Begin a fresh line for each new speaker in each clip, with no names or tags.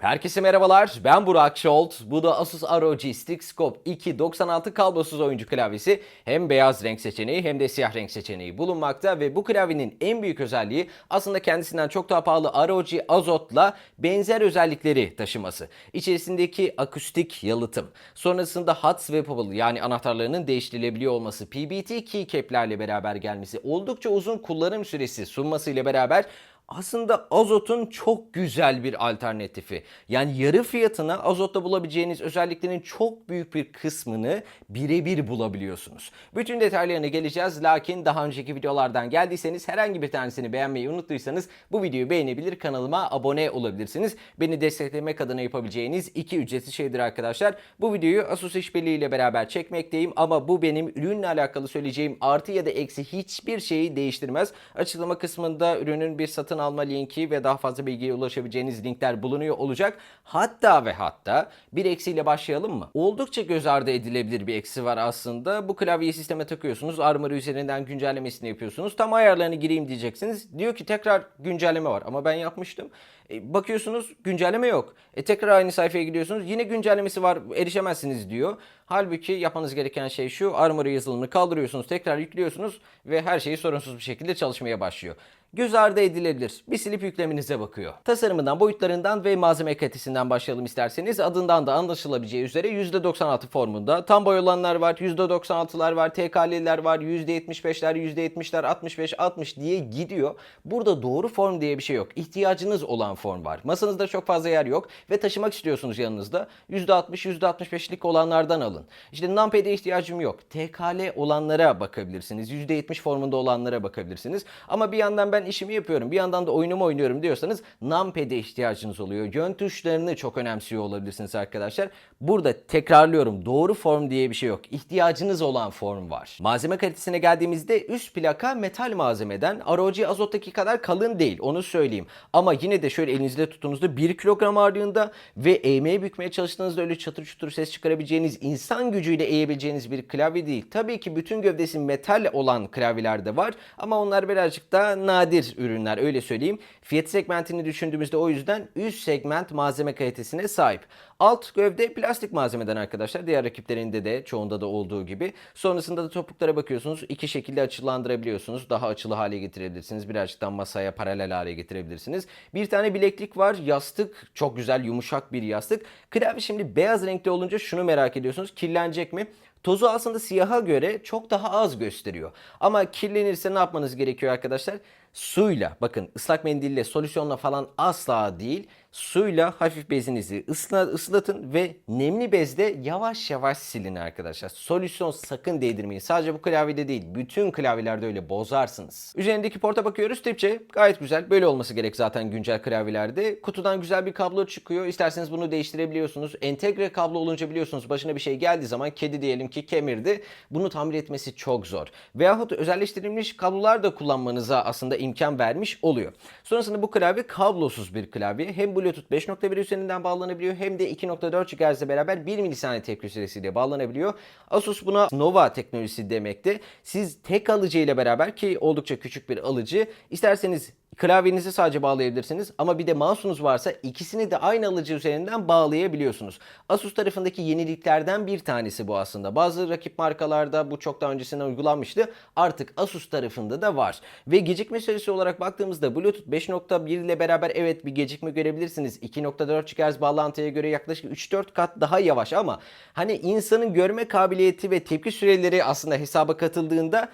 Herkese merhabalar. Ben Burak Şolt. Bu da Asus ROG Stick Scope 296 kablosuz oyuncu klavyesi. Hem beyaz renk seçeneği hem de siyah renk seçeneği bulunmakta ve bu klavyenin en büyük özelliği aslında kendisinden çok daha pahalı ROG Azot'la benzer özellikleri taşıması. İçerisindeki akustik yalıtım, sonrasında hot swappable yani anahtarlarının değiştirilebiliyor olması, PBT keycap'lerle beraber gelmesi, oldukça uzun kullanım süresi sunmasıyla beraber aslında azotun çok güzel bir alternatifi. Yani yarı fiyatına azotta bulabileceğiniz özelliklerin çok büyük bir kısmını birebir bulabiliyorsunuz. Bütün detaylarına geleceğiz. Lakin daha önceki videolardan geldiyseniz herhangi bir tanesini beğenmeyi unuttuysanız bu videoyu beğenebilir, kanalıma abone olabilirsiniz. Beni desteklemek adına yapabileceğiniz iki ücretsiz şeydir arkadaşlar. Bu videoyu Asus İşbirliği ile beraber çekmekteyim ama bu benim ürünle alakalı söyleyeceğim artı ya da eksi hiçbir şeyi değiştirmez. Açıklama kısmında ürünün bir satın alma linki ve daha fazla bilgiye ulaşabileceğiniz linkler bulunuyor olacak. Hatta ve hatta bir eksiyle başlayalım mı? Oldukça göz ardı edilebilir bir eksi var aslında. Bu klavyeyi sisteme takıyorsunuz. Armor üzerinden güncellemesini yapıyorsunuz. Tam ayarlarını gireyim diyeceksiniz. Diyor ki tekrar güncelleme var ama ben yapmıştım. E, bakıyorsunuz güncelleme yok. E, tekrar aynı sayfaya gidiyorsunuz. Yine güncellemesi var erişemezsiniz diyor. Halbuki yapmanız gereken şey şu. Armor yazılımını kaldırıyorsunuz, tekrar yüklüyorsunuz ve her şey sorunsuz bir şekilde çalışmaya başlıyor göz ardı edilebilir. Bir silip yüklemenize bakıyor. Tasarımından, boyutlarından ve malzeme kalitesinden başlayalım isterseniz. Adından da anlaşılabileceği üzere %96 formunda. Tam boy olanlar var, %96'lar var, TK'liler var, %75'ler, %70'ler, 65, 60 diye gidiyor. Burada doğru form diye bir şey yok. İhtiyacınız olan form var. Masanızda çok fazla yer yok ve taşımak istiyorsunuz yanınızda. %60, %65'lik olanlardan alın. İşte numpad'e ihtiyacım yok. TKL olanlara bakabilirsiniz. %70 formunda olanlara bakabilirsiniz. Ama bir yandan ben işimi yapıyorum. Bir yandan da oyunumu oynuyorum diyorsanız numpad'e ihtiyacınız oluyor. Yön tuşlarını çok önemsiyor olabilirsiniz arkadaşlar. Burada tekrarlıyorum. Doğru form diye bir şey yok. İhtiyacınız olan form var. Malzeme kalitesine geldiğimizde üst plaka metal malzemeden ROG Azot'taki kadar kalın değil. Onu söyleyeyim. Ama yine de şöyle elinizde tuttuğunuzda 1 kilogram ağırlığında ve eğmeye bükmeye çalıştığınızda öyle çatır çutur ses çıkarabileceğiniz, insan gücüyle eğebileceğiniz bir klavye değil. Tabii ki bütün gövdesi metal olan klavyeler de var ama onlar birazcık daha nadir ürünler öyle söyleyeyim. Fiyat segmentini düşündüğümüzde o yüzden üst segment malzeme kalitesine sahip. Alt gövde plastik malzemeden arkadaşlar. Diğer rakiplerinde de çoğunda da olduğu gibi. Sonrasında da topuklara bakıyorsunuz. iki şekilde açılandırabiliyorsunuz. Daha açılı hale getirebilirsiniz. Birazcık daha masaya paralel hale getirebilirsiniz. Bir tane bileklik var. Yastık. Çok güzel yumuşak bir yastık. Klavye şimdi beyaz renkte olunca şunu merak ediyorsunuz. Kirlenecek mi? Tozu aslında siyaha göre çok daha az gösteriyor. Ama kirlenirse ne yapmanız gerekiyor arkadaşlar? Suyla bakın ıslak mendille solüsyonla falan asla değil suyla hafif bezinizi ısla, ıslatın ve nemli bezle yavaş yavaş silin arkadaşlar. Solüsyon sakın değdirmeyin. Sadece bu klavyede değil bütün klavyelerde öyle bozarsınız. Üzerindeki porta bakıyoruz. Tipçe gayet güzel. Böyle olması gerek zaten güncel klavyelerde. Kutudan güzel bir kablo çıkıyor. İsterseniz bunu değiştirebiliyorsunuz. Entegre kablo olunca biliyorsunuz başına bir şey geldiği zaman kedi diyelim ki kemirdi. Bunu tamir etmesi çok zor. Veyahut özelleştirilmiş kablolar da kullanmanıza aslında imkan vermiş oluyor. Sonrasında bu klavye kablosuz bir klavye. Hem Bluetooth 5.1 üzerinden bağlanabiliyor hem de 2.4 GHz ile beraber 1 milisaniye tepki süresiyle bağlanabiliyor. Asus buna Nova teknolojisi demekte. Siz tek alıcı ile beraber ki oldukça küçük bir alıcı isterseniz klavyenizi sadece bağlayabilirsiniz ama bir de mouse'unuz varsa ikisini de aynı alıcı üzerinden bağlayabiliyorsunuz. Asus tarafındaki yeniliklerden bir tanesi bu aslında. Bazı rakip markalarda bu çok daha öncesinden uygulanmıştı. Artık Asus tarafında da var. Ve gecikme süresi olarak baktığımızda Bluetooth 5.1 ile beraber evet bir gecikme görebilirsiniz. 2.4 GHz bağlantıya göre yaklaşık 3-4 kat daha yavaş ama hani insanın görme kabiliyeti ve tepki süreleri aslında hesaba katıldığında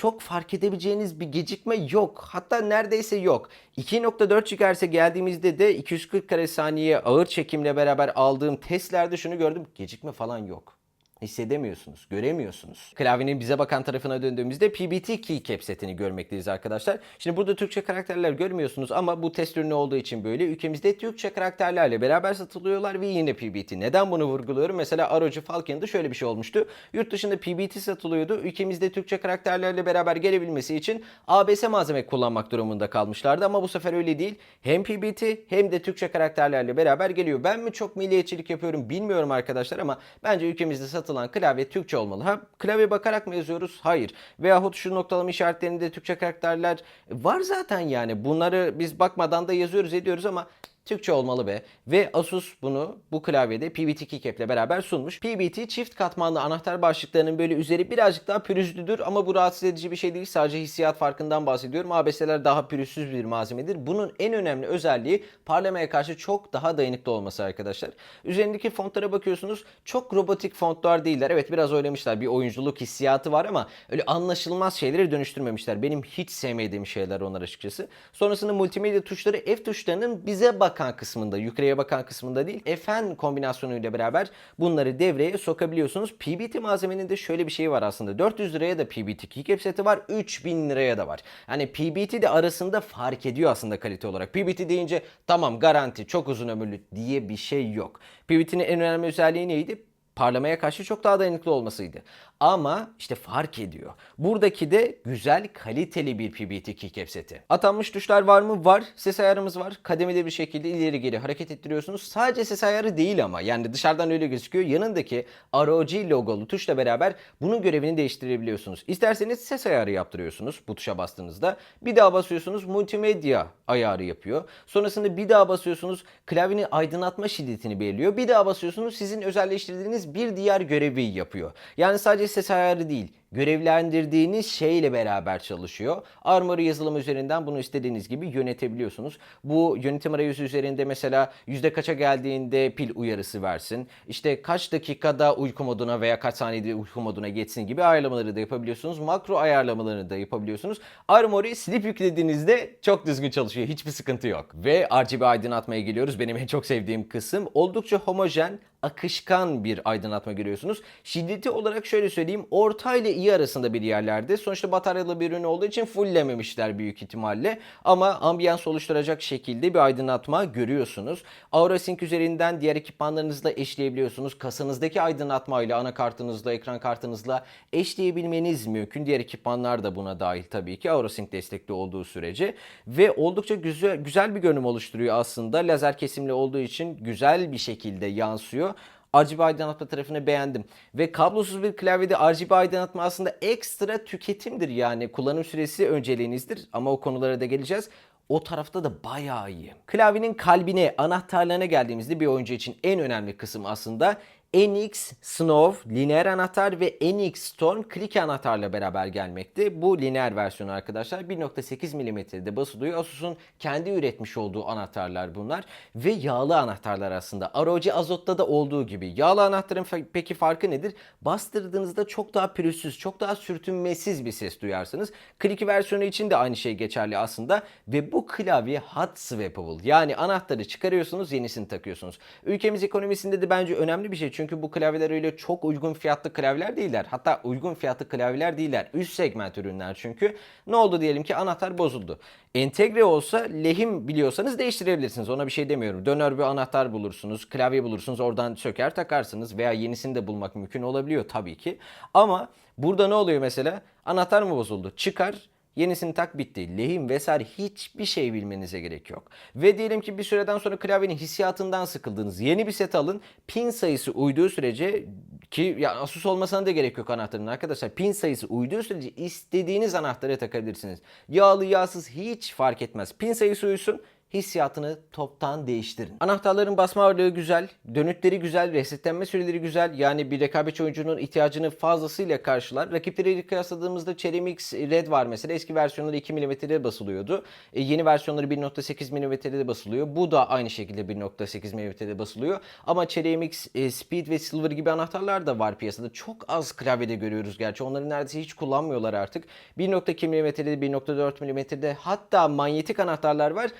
çok fark edebileceğiniz bir gecikme yok. Hatta neredeyse yok. 2.4 GHz'e geldiğimizde de 240 kare saniye ağır çekimle beraber aldığım testlerde şunu gördüm. Gecikme falan yok hissedemiyorsunuz, göremiyorsunuz. Klavyenin bize bakan tarafına döndüğümüzde PBT keycap setini görmekteyiz arkadaşlar. Şimdi burada Türkçe karakterler görmüyorsunuz ama bu test ürünü olduğu için böyle ülkemizde Türkçe karakterlerle beraber satılıyorlar ve yine PBT. Neden bunu vurguluyorum? Mesela ROG Falcon'da şöyle bir şey olmuştu. Yurt dışında PBT satılıyordu. Ülkemizde Türkçe karakterlerle beraber gelebilmesi için ABS malzeme kullanmak durumunda kalmışlardı ama bu sefer öyle değil. Hem PBT hem de Türkçe karakterlerle beraber geliyor. Ben mi çok milliyetçilik yapıyorum bilmiyorum arkadaşlar ama bence ülkemizde satılan klavye Türkçe olmalı. Ha klavye bakarak mı yazıyoruz? Hayır. Veyahut şu noktalama işaretlerinde Türkçe karakterler var zaten yani. Bunları biz bakmadan da yazıyoruz ediyoruz ama Türkçe olmalı be. Ve Asus bunu bu klavyede PBT keycap ile beraber sunmuş. PBT çift katmanlı anahtar başlıklarının böyle üzeri birazcık daha pürüzlüdür ama bu rahatsız edici bir şey değil. Sadece hissiyat farkından bahsediyorum. ABS'ler daha pürüzsüz bir malzemedir. Bunun en önemli özelliği parlamaya karşı çok daha dayanıklı olması arkadaşlar. Üzerindeki fontlara bakıyorsunuz. Çok robotik fontlar değiller. Evet biraz oynamışlar. Bir oyunculuk hissiyatı var ama öyle anlaşılmaz şeyleri dönüştürmemişler. Benim hiç sevmediğim şeyler onlar açıkçası. Sonrasında multimedya tuşları F tuşlarının bize bakan kısmında, yukarıya bakan kısmında değil, FN kombinasyonuyla beraber bunları devreye sokabiliyorsunuz. PBT malzemenin de şöyle bir şey var aslında. 400 liraya da PBT keycap seti var, 3000 liraya da var. Yani PBT de arasında fark ediyor aslında kalite olarak. PBT deyince tamam garanti, çok uzun ömürlü diye bir şey yok. PBT'nin en önemli özelliği neydi? parlamaya karşı çok daha dayanıklı olmasıydı. Ama işte fark ediyor. Buradaki de güzel kaliteli bir PBT keycap seti. Atanmış tuşlar var mı? Var. Ses ayarımız var. Kademeli bir şekilde ileri geri hareket ettiriyorsunuz. Sadece ses ayarı değil ama yani dışarıdan öyle gözüküyor. Yanındaki ROG logolu tuşla beraber bunun görevini değiştirebiliyorsunuz. İsterseniz ses ayarı yaptırıyorsunuz bu tuşa bastığınızda. Bir daha basıyorsunuz multimedya ayarı yapıyor. Sonrasında bir daha basıyorsunuz klavyenin aydınlatma şiddetini belirliyor. Bir daha basıyorsunuz sizin özelleştirdiğiniz bir diğer görevi yapıyor. Yani sadece ses ayarı değil görevlendirdiğiniz şeyle beraber çalışıyor. Armory yazılımı üzerinden bunu istediğiniz gibi yönetebiliyorsunuz. Bu yönetim arayüzü üzerinde mesela yüzde kaça geldiğinde pil uyarısı versin. İşte kaç dakikada uyku moduna veya kaç saniyede uyku moduna geçsin gibi ayarlamaları da yapabiliyorsunuz. Makro ayarlamalarını da yapabiliyorsunuz. Armory silip yüklediğinizde çok düzgün çalışıyor. Hiçbir sıkıntı yok. Ve RGB aydınlatmaya geliyoruz. Benim en çok sevdiğim kısım. Oldukça homojen, akışkan bir aydınlatma görüyorsunuz. Şiddeti olarak şöyle söyleyeyim. Orta ile iyi arasında bir yerlerde. Sonuçta bataryalı bir ürün olduğu için fulllememişler büyük ihtimalle. Ama ambiyans oluşturacak şekilde bir aydınlatma görüyorsunuz. AuraSync üzerinden diğer ekipmanlarınızla eşleyebiliyorsunuz. Kasanızdaki aydınlatmayla anakartınızla, ekran kartınızla eşleyebilmeniz mümkün. Diğer ekipmanlar da buna dahil tabii ki AuraSync destekli olduğu sürece. Ve oldukça güzel, güzel bir görünüm oluşturuyor aslında. Lazer kesimli olduğu için güzel bir şekilde yansıyor. RGB aydınlatma tarafını beğendim. Ve kablosuz bir klavyede RGB aydınlatma aslında ekstra tüketimdir yani. Kullanım süresi önceliğinizdir ama o konulara da geleceğiz. O tarafta da bayağı iyi. Klavyenin kalbine, anahtarlarına geldiğimizde bir oyuncu için en önemli kısım aslında NX Snow lineer anahtar ve NX Storm klik anahtarla beraber gelmekte. Bu lineer versiyonu arkadaşlar 1.8 mm'de basılıyor. Asus'un kendi üretmiş olduğu anahtarlar bunlar ve yağlı anahtarlar aslında. ROG Azot'ta da olduğu gibi. Yağlı anahtarın peki farkı nedir? Bastırdığınızda çok daha pürüzsüz, çok daha sürtünmesiz bir ses duyarsınız. Klik versiyonu için de aynı şey geçerli aslında ve bu klavye hot swappable. Yani anahtarı çıkarıyorsunuz, yenisini takıyorsunuz. Ülkemiz ekonomisinde de bence önemli bir şey çünkü bu klavyeler öyle çok uygun fiyatlı klavyeler değiller. Hatta uygun fiyatlı klavyeler değiller. Üst segment ürünler çünkü. Ne oldu diyelim ki anahtar bozuldu. Entegre olsa lehim biliyorsanız değiştirebilirsiniz. Ona bir şey demiyorum. Döner bir anahtar bulursunuz, klavye bulursunuz, oradan söker takarsınız veya yenisini de bulmak mümkün olabiliyor tabii ki. Ama burada ne oluyor mesela? Anahtar mı bozuldu? Çıkar, Yenisini tak bitti. Lehim vesaire hiçbir şey bilmenize gerek yok. Ve diyelim ki bir süreden sonra klavyenin hissiyatından sıkıldınız. Yeni bir set alın. Pin sayısı uyduğu sürece ki ya Asus olmasına da gerek yok anahtarın arkadaşlar. Pin sayısı uyduğu sürece istediğiniz anahtarı takabilirsiniz. Yağlı yağsız hiç fark etmez. Pin sayısı uysun hissiyatını toptan değiştirin. Anahtarların basma ağırlığı güzel, dönütleri güzel, resetlenme süreleri güzel. Yani bir rekabetçi oyuncunun ihtiyacını fazlasıyla karşılar. Rakipleriyle kıyasladığımızda Cherry Mix Red var mesela. Eski versiyonları 2 mm'de basılıyordu. E, yeni versiyonları 1.8 mm'de basılıyor. Bu da aynı şekilde 1.8 mm'de basılıyor. Ama Cherry Mix e, Speed ve Silver gibi anahtarlar da var piyasada. Çok az klavyede görüyoruz gerçi. Onları neredeyse hiç kullanmıyorlar artık. 1.2 mm'de, 1.4 mm'de hatta manyetik anahtarlar var.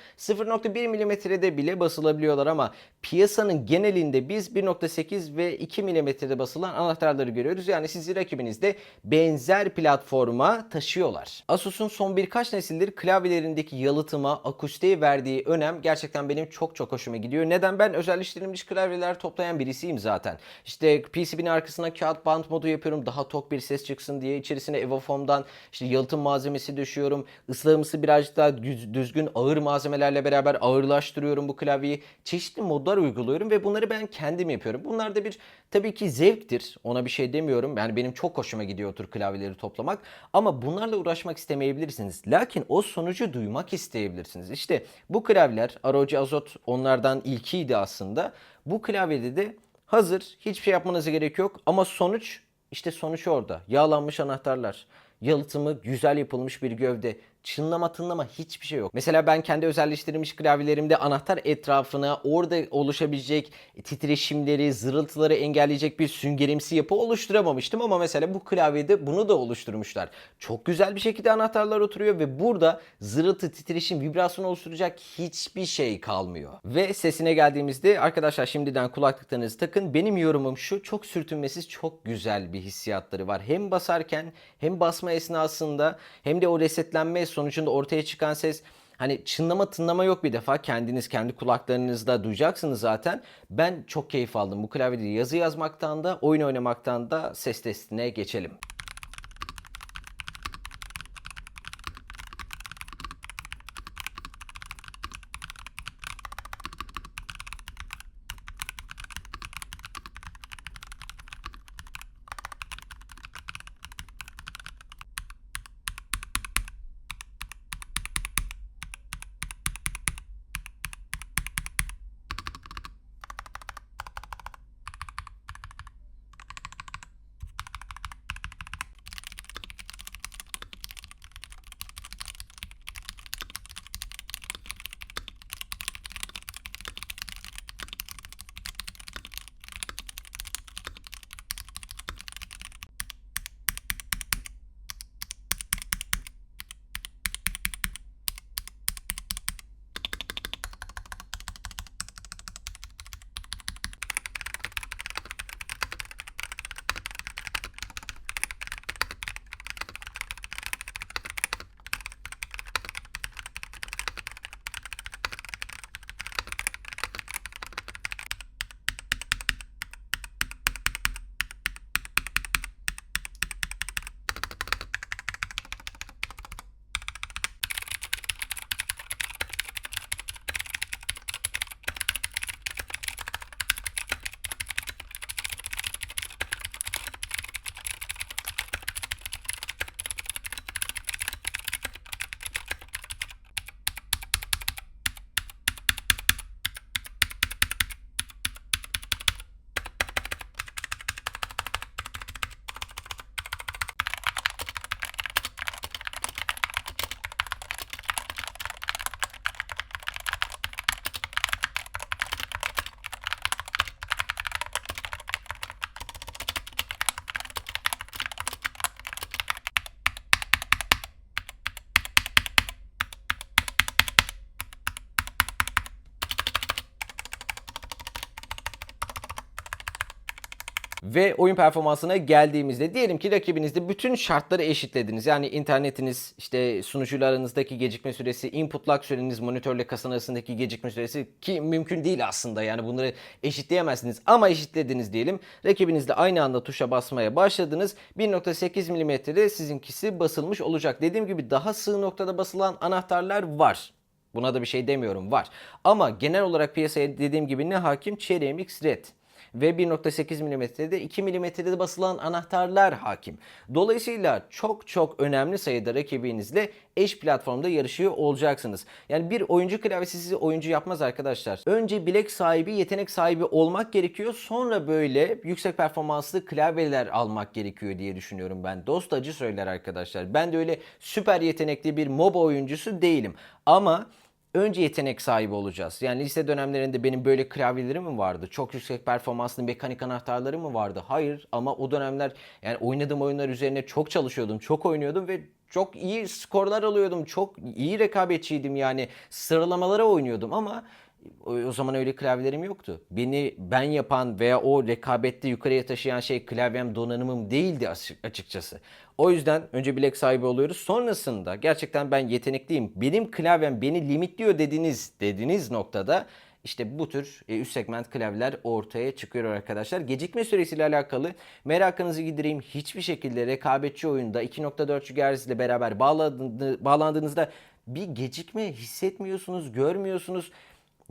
0.1 milimetrede bile basılabiliyorlar ama piyasanın genelinde biz 1.8 ve 2 milimetrede basılan anahtarları görüyoruz. Yani sizi rakibinizde benzer platforma taşıyorlar. Asus'un son birkaç nesildir klavyelerindeki yalıtıma, akustiğe verdiği önem gerçekten benim çok çok hoşuma gidiyor. Neden? Ben özelleştirilmiş klavyeler toplayan birisiyim zaten. İşte PCB'nin arkasına kağıt bant modu yapıyorum daha tok bir ses çıksın diye. içerisine Evofoam'dan işte yalıtım malzemesi döşüyorum. Islahımsı birazcık daha düz- düzgün ağır malzemelerle beraber beraber ağırlaştırıyorum bu klavyeyi. Çeşitli modlar uyguluyorum ve bunları ben kendim yapıyorum. Bunlar da bir tabii ki zevktir. Ona bir şey demiyorum. Yani benim çok hoşuma gidiyor o tür klavyeleri toplamak. Ama bunlarla uğraşmak istemeyebilirsiniz. Lakin o sonucu duymak isteyebilirsiniz. İşte bu klavyeler ROG Azot onlardan ilkiydi aslında. Bu klavyede de hazır. Hiçbir şey yapmanıza gerek yok. Ama sonuç işte sonuç orada. Yağlanmış anahtarlar. Yalıtımı güzel yapılmış bir gövde. Çınlama tınlama hiçbir şey yok. Mesela ben kendi özelleştirilmiş klavyelerimde anahtar etrafına orada oluşabilecek titreşimleri, zırıltıları engelleyecek bir süngerimsi yapı oluşturamamıştım. Ama mesela bu klavyede bunu da oluşturmuşlar. Çok güzel bir şekilde anahtarlar oturuyor ve burada zırıltı, titreşim, vibrasyon oluşturacak hiçbir şey kalmıyor. Ve sesine geldiğimizde arkadaşlar şimdiden kulaklıklarınızı takın. Benim yorumum şu çok sürtünmesiz çok güzel bir hissiyatları var. Hem basarken hem basma esnasında hem de o resetlenme sonucunda ortaya çıkan ses Hani çınlama tınlama yok bir defa. Kendiniz kendi kulaklarınızda duyacaksınız zaten. Ben çok keyif aldım. Bu klavyede yazı yazmaktan da oyun oynamaktan da ses testine geçelim. Ve oyun performansına geldiğimizde diyelim ki rakibinizde bütün şartları eşitlediniz. Yani internetiniz, işte sunucuyla aranızdaki gecikme süresi, input lag süreniz, monitörle kasan arasındaki gecikme süresi ki mümkün değil aslında. Yani bunları eşitleyemezsiniz ama eşitlediniz diyelim. Rakibinizle aynı anda tuşa basmaya başladınız. 1.8 mm'de sizinkisi basılmış olacak. Dediğim gibi daha sığ noktada basılan anahtarlar var. Buna da bir şey demiyorum var. Ama genel olarak piyasaya dediğim gibi ne hakim? Cherry MX Red ve 1.8 mm'de 2 mm'de de basılan anahtarlar hakim. Dolayısıyla çok çok önemli sayıda rakibinizle eş platformda yarışıyor olacaksınız. Yani bir oyuncu klavyesi sizi oyuncu yapmaz arkadaşlar. Önce bilek sahibi, yetenek sahibi olmak gerekiyor. Sonra böyle yüksek performanslı klavyeler almak gerekiyor diye düşünüyorum ben. Dost acı söyler arkadaşlar. Ben de öyle süper yetenekli bir MOBA oyuncusu değilim. Ama önce yetenek sahibi olacağız. Yani lise dönemlerinde benim böyle klavyelerim mi vardı? Çok yüksek performanslı mekanik anahtarları mı vardı? Hayır ama o dönemler yani oynadığım oyunlar üzerine çok çalışıyordum, çok oynuyordum ve çok iyi skorlar alıyordum. Çok iyi rekabetçiydim yani. Sıralamalara oynuyordum ama o, zaman öyle klavyelerim yoktu. Beni ben yapan veya o rekabette yukarıya taşıyan şey klavyem donanımım değildi açıkçası. O yüzden önce bilek sahibi oluyoruz. Sonrasında gerçekten ben yetenekliyim. Benim klavyem beni limitliyor dediniz dediğiniz noktada işte bu tür e, üst segment klavyeler ortaya çıkıyor arkadaşlar. Gecikme süresiyle alakalı merakınızı gidireyim. Hiçbir şekilde rekabetçi oyunda 2.4 GHz ile beraber bağlandığınızda bir gecikme hissetmiyorsunuz, görmüyorsunuz.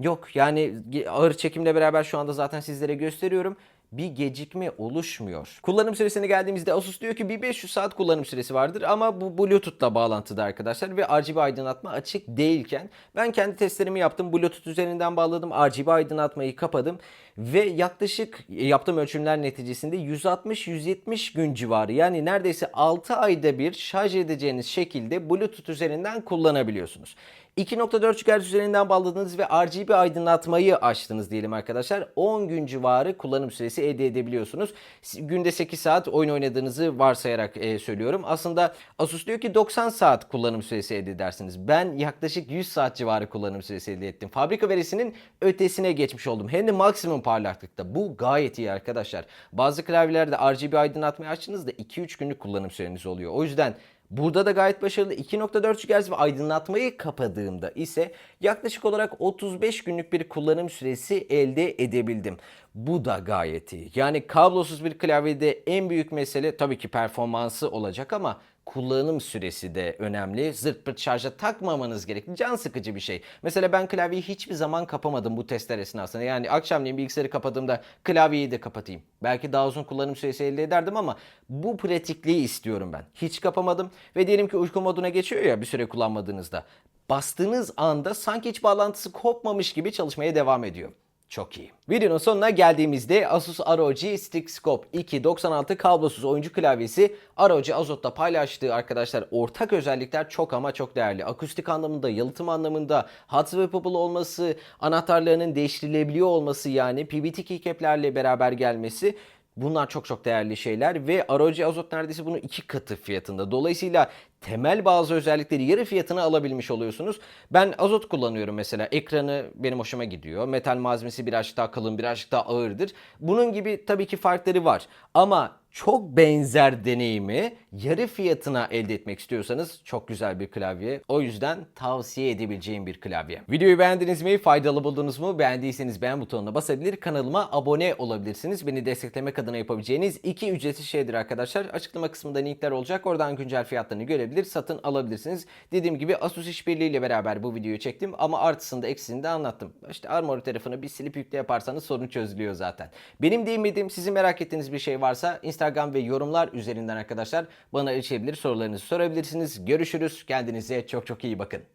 Yok yani ağır çekimle beraber şu anda zaten sizlere gösteriyorum. Bir gecikme oluşmuyor. Kullanım süresine geldiğimizde Asus diyor ki bir 500 saat kullanım süresi vardır ama bu Bluetooth'la bağlantıda arkadaşlar ve RGB aydınlatma açık değilken ben kendi testlerimi yaptım. Bluetooth üzerinden bağladım. RGB aydınlatmayı kapadım ve yaklaşık e, yaptığım ölçümler neticesinde 160-170 gün civarı yani neredeyse 6 ayda bir şarj edeceğiniz şekilde Bluetooth üzerinden kullanabiliyorsunuz. 2.4 GHz üzerinden bağladınız ve RGB aydınlatmayı açtınız diyelim arkadaşlar. 10 gün civarı kullanım süresi elde edebiliyorsunuz. Günde 8 saat oyun oynadığınızı varsayarak e, söylüyorum. Aslında Asus diyor ki 90 saat kullanım süresi elde edersiniz. Ben yaklaşık 100 saat civarı kullanım süresi elde ettim. Fabrika verisinin ötesine geçmiş oldum. Hem de maksimum parlaklıkta. Bu gayet iyi arkadaşlar. Bazı klavyelerde RGB aydınlatmayı açtığınızda 2-3 günlük kullanım süreniz oluyor. O yüzden Burada da gayet başarılı 2.4 GHz ve aydınlatmayı kapadığımda ise yaklaşık olarak 35 günlük bir kullanım süresi elde edebildim. Bu da gayet iyi. Yani kablosuz bir klavyede en büyük mesele tabii ki performansı olacak ama kullanım süresi de önemli. Zırt pırt şarja takmamanız gerekli. Can sıkıcı bir şey. Mesela ben klavyeyi hiçbir zaman kapamadım bu testler esnasında. Yani akşamleyin bilgisayarı kapadığımda klavyeyi de kapatayım. Belki daha uzun kullanım süresi elde ederdim ama bu pratikliği istiyorum ben. Hiç kapamadım ve diyelim ki uyku moduna geçiyor ya bir süre kullanmadığınızda. Bastığınız anda sanki hiç bağlantısı kopmamış gibi çalışmaya devam ediyor. Çok iyi. Videonun sonuna geldiğimizde Asus ROG Stick Scope 296 kablosuz oyuncu klavyesi ROG Azot'ta paylaştığı arkadaşlar ortak özellikler çok ama çok değerli. Akustik anlamında, yalıtım anlamında, hot swappable olması, anahtarlarının değiştirilebiliyor olması yani PBT keycap'lerle beraber gelmesi Bunlar çok çok değerli şeyler ve ROG Azot neredeyse bunun iki katı fiyatında. Dolayısıyla temel bazı özellikleri yarı fiyatına alabilmiş oluyorsunuz. Ben Azot kullanıyorum mesela. Ekranı benim hoşuma gidiyor. Metal malzemesi birazcık daha kalın, birazcık daha ağırdır. Bunun gibi tabii ki farkları var. Ama çok benzer deneyimi yarı fiyatına elde etmek istiyorsanız çok güzel bir klavye. O yüzden tavsiye edebileceğim bir klavye. Videoyu beğendiniz mi? Faydalı buldunuz mu? Beğendiyseniz beğen butonuna basabilir, kanalıma abone olabilirsiniz. Beni desteklemek adına yapabileceğiniz iki ücretsiz şeydir arkadaşlar. Açıklama kısmında linkler olacak. Oradan güncel fiyatlarını görebilir, satın alabilirsiniz. Dediğim gibi Asus işbirliği ile beraber bu videoyu çektim ama artısını da eksisini de anlattım. İşte Armor tarafını bir silip yükle yaparsanız sorun çözülüyor zaten. Benim değinmediğim, sizin merak ettiğiniz bir şey varsa Instagram ve yorumlar üzerinden arkadaşlar bana erişebilir, sorularınızı sorabilirsiniz. Görüşürüz. Kendinize çok çok iyi bakın.